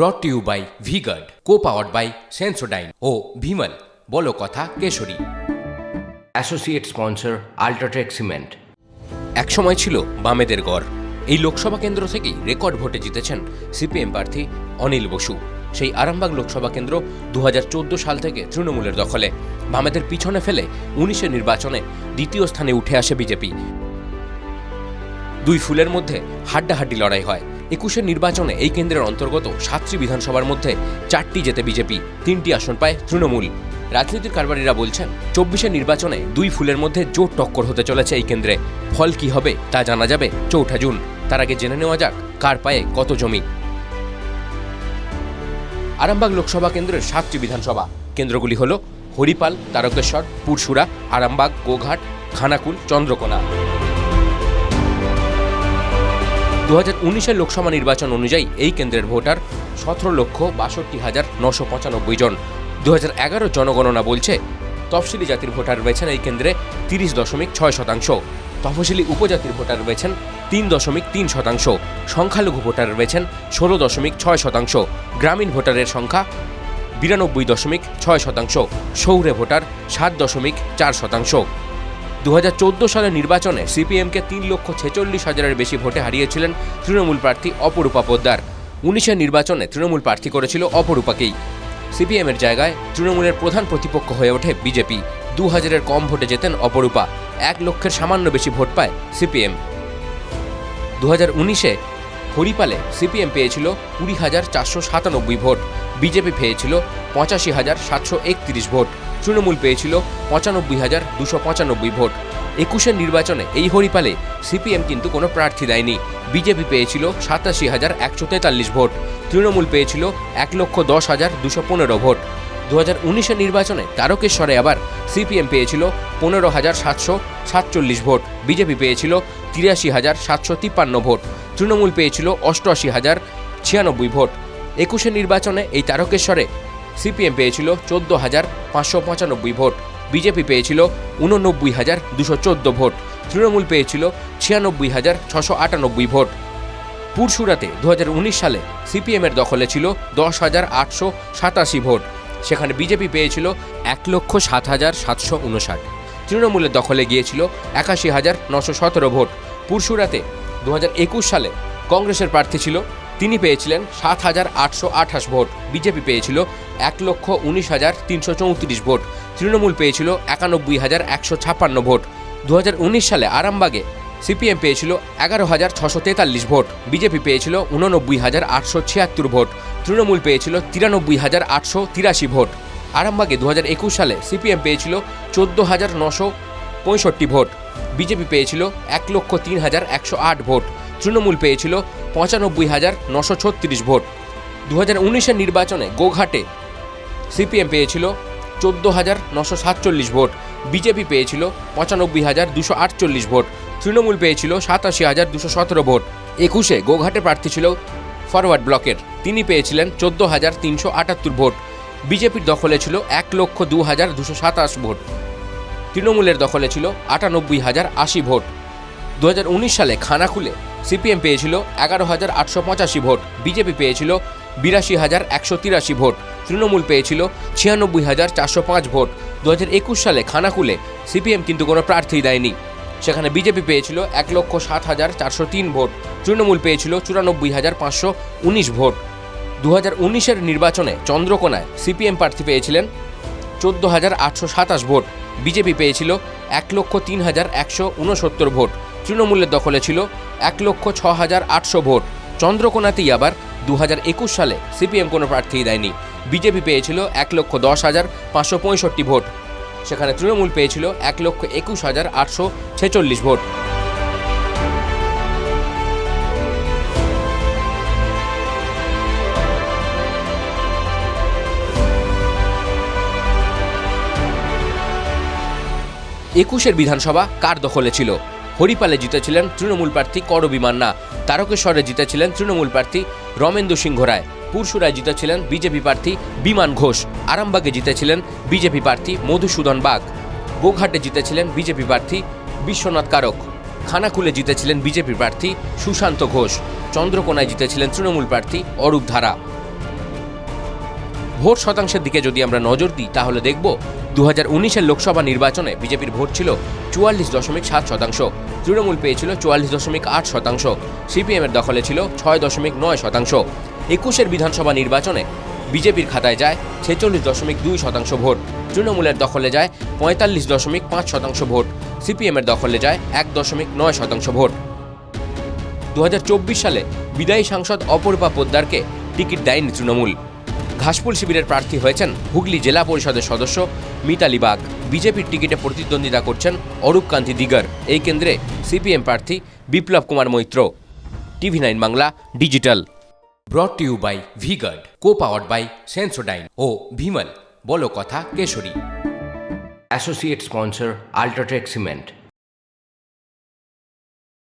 Brought to you by Vguard co powered by Sensodyne ও ভিমল বলো কথা Kesari. Associate sponsor UltraTech cement একসময় ছিল বামেদের গড়। এই লোকসভা কেন্দ্র থেকেই রেকর্ড ভোটে জিতেছেন সিপিএম প্রার্থী অনিল বসু। সেই আরামবাগ লোকসভা কেন্দ্র দু হাজার চোদ্দ সাল থেকে তৃণমূলের দখলে। বামেদের পিছনে ফেলে উনিশের নির্বাচনে দ্বিতীয় স্থানে উঠে আসে বিজেপি। দুই ফুলের মধ্যে হাড্ডাহাড্ডি লড়াই হয়। একুশের নির্বাচনে এই কেন্দ্রের অন্তর্গত সাতটি বিধানসভার মধ্যে চারটি জেতে বিজেপি, তিনটি আসন পায় তৃণমূল। রাজনীতির কারবারিরা বলছেন, চব্বিশের নির্বাচনে দুই ফুলের মধ্যে জোর টক্কর হতে চলেছে এই কেন্দ্রে। ফল কি হবে তা জানা যাবে চৌঠা জুন। তার আগে জেনে নেওয়া যাক, কার পায়ে কত জমি। আরামবাগ লোকসভা কেন্দ্রের সাতটি বিধানসভা। কেন্দ্রগুলি হল হরিপাল, তারকেশ্বর পুরসুরা আরামবাগ, গোঘাট, খানাকুল, চন্দ্রকোনা। দু হাজার লোকসভা নির্বাচন অনুযায়ী এই কেন্দ্রের ভোটার সতেরো লক্ষ বাষট্টি হাজার নশো পঁচানব্বই জন। দু হাজার এগারো জনগণনা বলছে, তফসিলি জাতির ভোটার রয়েছেন এই কেন্দ্রে তিরিশ দশমিক ছয় শতাংশ। তফসিলি উপজাতির ভোটার রয়েছেন তিন দশমিক তিন শতাংশ। সংখ্যালঘু ভোটার রয়েছেন ষোলো দশমিক ছয় শতাংশ। গ্রামীণ ভোটারের সংখ্যা বিরানব্বই দশমিক ছয় শতাংশ। শহুরে ভোটার সাত দশমিক চার শতাংশ। দু সালের নির্বাচনে সিপিএমকে তিন লক্ষ ছেচল্লিশ হাজারের বেশি ভোটে হারিয়েছিলেন তৃণমূল প্রার্থী অপরূপা পোদ্দার। উনিশের নির্বাচনে তৃণমূল প্রার্থী করেছিল অপরূপাকেই। সিপিএমের জায়গায় তৃণমূলের প্রধান প্রতিপক্ষ হয়ে ওঠে বিজেপি। দু হাজারের কম ভোটে জেতেন অপরূপা। এক লক্ষের সামান্য বেশি ভোট পায় সিপিএম। দু হাজার উনিশে হরিপালে সিপিএম পেয়েছিল কুড়ি হাজার চারশো সাতানব্বই ভোট। বিজেপি পেয়েছিল পঁচাশি হাজার সাতশো একত্রিশ ভোট। তৃণমূল পেয়েছিল পঁচানব্বই হাজার দুশো পঁচানব্বই ভোট। একুশের নির্বাচনে এই হরিপালে সিপিএম কিন্তু কোনো প্রার্থী দেয়নি। বিজেপি পেয়েছিল সাতাশি হাজার একশো তেতাল্লিশ ভোট। তৃণমূল পেয়েছিল এক লক্ষ দশ হাজার দুশো পনেরো ভোট। দু হাজার উনিশের নির্বাচনে তারকেশ্বরে আবার সিপিএম পেয়েছিল পনেরো হাজার সাতশো সাতচল্লিশ ভোট। বিজেপি পেয়েছিল তিরাশি হাজার সাতশো তিপ্পান্ন ভোট। তৃণমূল পেয়েছিল অষ্টআশি হাজার ছিয়ানব্বই ভোট। একুশের নির্বাচনে এই তারকেশ্বরে সিপিএম পেয়েছিল চোদ্দ হাজার পাঁচশো পঁচানব্বই ভোট, বিজেপি পেয়েছিল উননব্বই হাজার দুশো চোদ্দ ভোট, তৃণমূল পেয়েছিল ছিয়ানব্বই হাজার ছশো আটানব্বই ভোট। পুরসুরাতে দু হাজার উনিশ সালে সিপিএমের দখলে ছিল দশ হাজার আটশো সাতাশি ভোট, সেখানে বিজেপি পেয়েছিল এক লক্ষ সাত হাজার সাতশো উনষাট। তৃণমূলের দখলে গিয়েছিল একাশি হাজার নশো সতেরো ভোট। পুরসুরাতে দু হাজার একুশ সালে কংগ্রেসের প্রার্থী ছিল তিনি পেয়েছিলেন সাত হাজার আটশো আঠাশ ভোট, বিজেপি পেয়েছিল এক লক্ষ উনিশ হাজার তিনশো চৌত্রিশ ভোট, তৃণমূল পেয়েছিল একানব্বই হাজার একশো ছাপ্পান্ন ভোট। দু হাজার উনিশ সালে আরামবাগে সিপিএম পেয়েছিল এগারো হাজার ছশো তেতাল্লিশ ভোট, বিজেপি পেয়েছিল উননব্বই হাজার আটশো ছিয়াত্তর ভোট, তৃণমূল পেয়েছিল তিরানব্বই হাজার আটশো তিরাশি ভোট। আরামবাগে দু হাজার একুশ সালে সিপিএম পেয়েছিল চোদ্দ হাজার নশো পঁয়ষট্টি ভোট, বিজেপি পেয়েছিল এক লক্ষ তিন হাজার একশো আট ভোট। তৃণমূল পেয়েছিল পঁচানব্বই হাজার নশো ছত্রিশ ভোট। দু হাজার উনিশের নির্বাচনে গোঘাটে সিপিএম পেয়েছিল চোদ্দ হাজার নশো সাতচল্লিশ ভোট। বিজেপি পেয়েছিল পঁচানব্বই হাজার দুশো আটচল্লিশ ভোট। তৃণমূল পেয়েছিল সাতাশি হাজার দুশো সতেরো ভোট। একুশে গোঘাটে প্রার্থী ছিল ফরওয়ার্ড ব্লকের। তিনি পেয়েছিলেন চোদ্দ হাজার তিনশো আটাত্তর ভোট। বিজেপির দখলে ছিল এক লক্ষ দু হাজার দুশো সাতাশ ভোট। তৃণমূলের দখলে ছিল আটানব্বই হাজার আশি ভোট। দু হাজার উনিশ সালে খানাকুলে সিপিএম পেয়েছিল এগারো হাজার আটশো পঁচাশি ভোট, বিজেপি পেয়েছিল বিরাশি হাজার একশো তিরাশি ভোট, তৃণমূল পেয়েছিল ছিয়ানব্বই হাজার চারশো পাঁচ ভোট। দু হাজার একুশ সালে খানাকুলে সিপিএম কিন্তু কোনো প্রার্থী দেয়নি। সেখানে বিজেপি পেয়েছিল এক লক্ষ সাত হাজার চারশো তিন ভোট, তৃণমূল পেয়েছিল চুরানব্বই হাজার পাঁচশো উনিশ ভোট। দু হাজার উনিশের নির্বাচনে চন্দ্রকোনায় সিপিএম প্রার্থী পেয়েছিলেন চোদ্দ হাজার আটশো সাতাশ ভোট, বিজেপি পেয়েছিল এক লক্ষ তিন হাজার একশো উনসত্তর ভোট। তৃণমূলের দখলে ছিল এক লক্ষ ছ হাজার আটশো ভোট। চন্দ্রকোনাতেই আবার দু হাজার একুশ সালে সিপিএম কোনো প্রার্থী দেয়নি। বিজেপি পেয়েছিল এক লক্ষ দশ হাজার পাঁচশো পঁয়ষট্টি ভোট। সেখানে তৃণমূল পেয়েছিল এক লক্ষ একুশ হাজার আটশো ছেচল্লিশ ভোট। একুশের বিধানসভা কার দখলে ছিল? হরিপালে জিতেছিলেন তৃণমূল প্রার্থী করবি মান্না, তারকেশ্বরে জিতেছিলেন তৃণমূল প্রার্থী রমেন্দ্র সিংহ রায় পুরসুরায় জিতেছিলেন বিজেপি প্রার্থী বিমান ঘোষ, আরামবাগে জিতেছিলেন বিজেপি প্রার্থী মধুসূদন বাগ, গোঘাটে জিতেছিলেন বিজেপি প্রার্থী বিশ্বনাথ কারক, খানাকুলে জিতেছিলেন বিজেপি প্রার্থী সুশান্ত ঘোষ, চন্দ্রকোনায় জিতেছিলেন তৃণমূল প্রার্থী অরূপ ধারা। ভোট শতাংশের দিকে যদি আমরা নজর দিই, তাহলে দেখব দু হাজার উনিশের লোকসভা নির্বাচনে বিজেপির ভোট ছিল চুয়াল্লিশ দশমিক সাত শতাংশ, তৃণমূল পেয়েছিল চুয়াল্লিশ দশমিক আট শতাংশ, সিপিএমের দখলে ছিল ছয় দশমিক নয় শতাংশ। একুশের বিধানসভা নির্বাচনে বিজেপির খাতায় যায় ছেচল্লিশ দশমিক দুই শতাংশ ভোট, তৃণমূলের দখলে যায় পঁয়তাল্লিশ দশমিক পাঁচ শতাংশ ভোট, সিপিএমের দখলে যায় এক দশমিক নয় শতাংশ ভোট। দু হাজার চব্বিশ সালে বিদায়ী সাংসদ অপরূপা পোদ্দারকে টিকিট দেয়নি তৃণমূল। ঘাসফুল শিবিরের প্রার্থী হয়েছেন হুগলি জেলা পরিষদের সদস্য মিতালি বাগ। বিজেপির টিকিটে প্রতিদ্বন্দ্বিতা করছেন অরূপ কান্তি দিগার। এই কেন্দ্রে সিপিএম প্রার্থী Biplab Kumar Maitra. TV nine Bangla, digital. Brought you by V Guard co powered by Sensodyne ও ভিমল। বলো কথা Keshari. Associate sponsor UltraTech cement.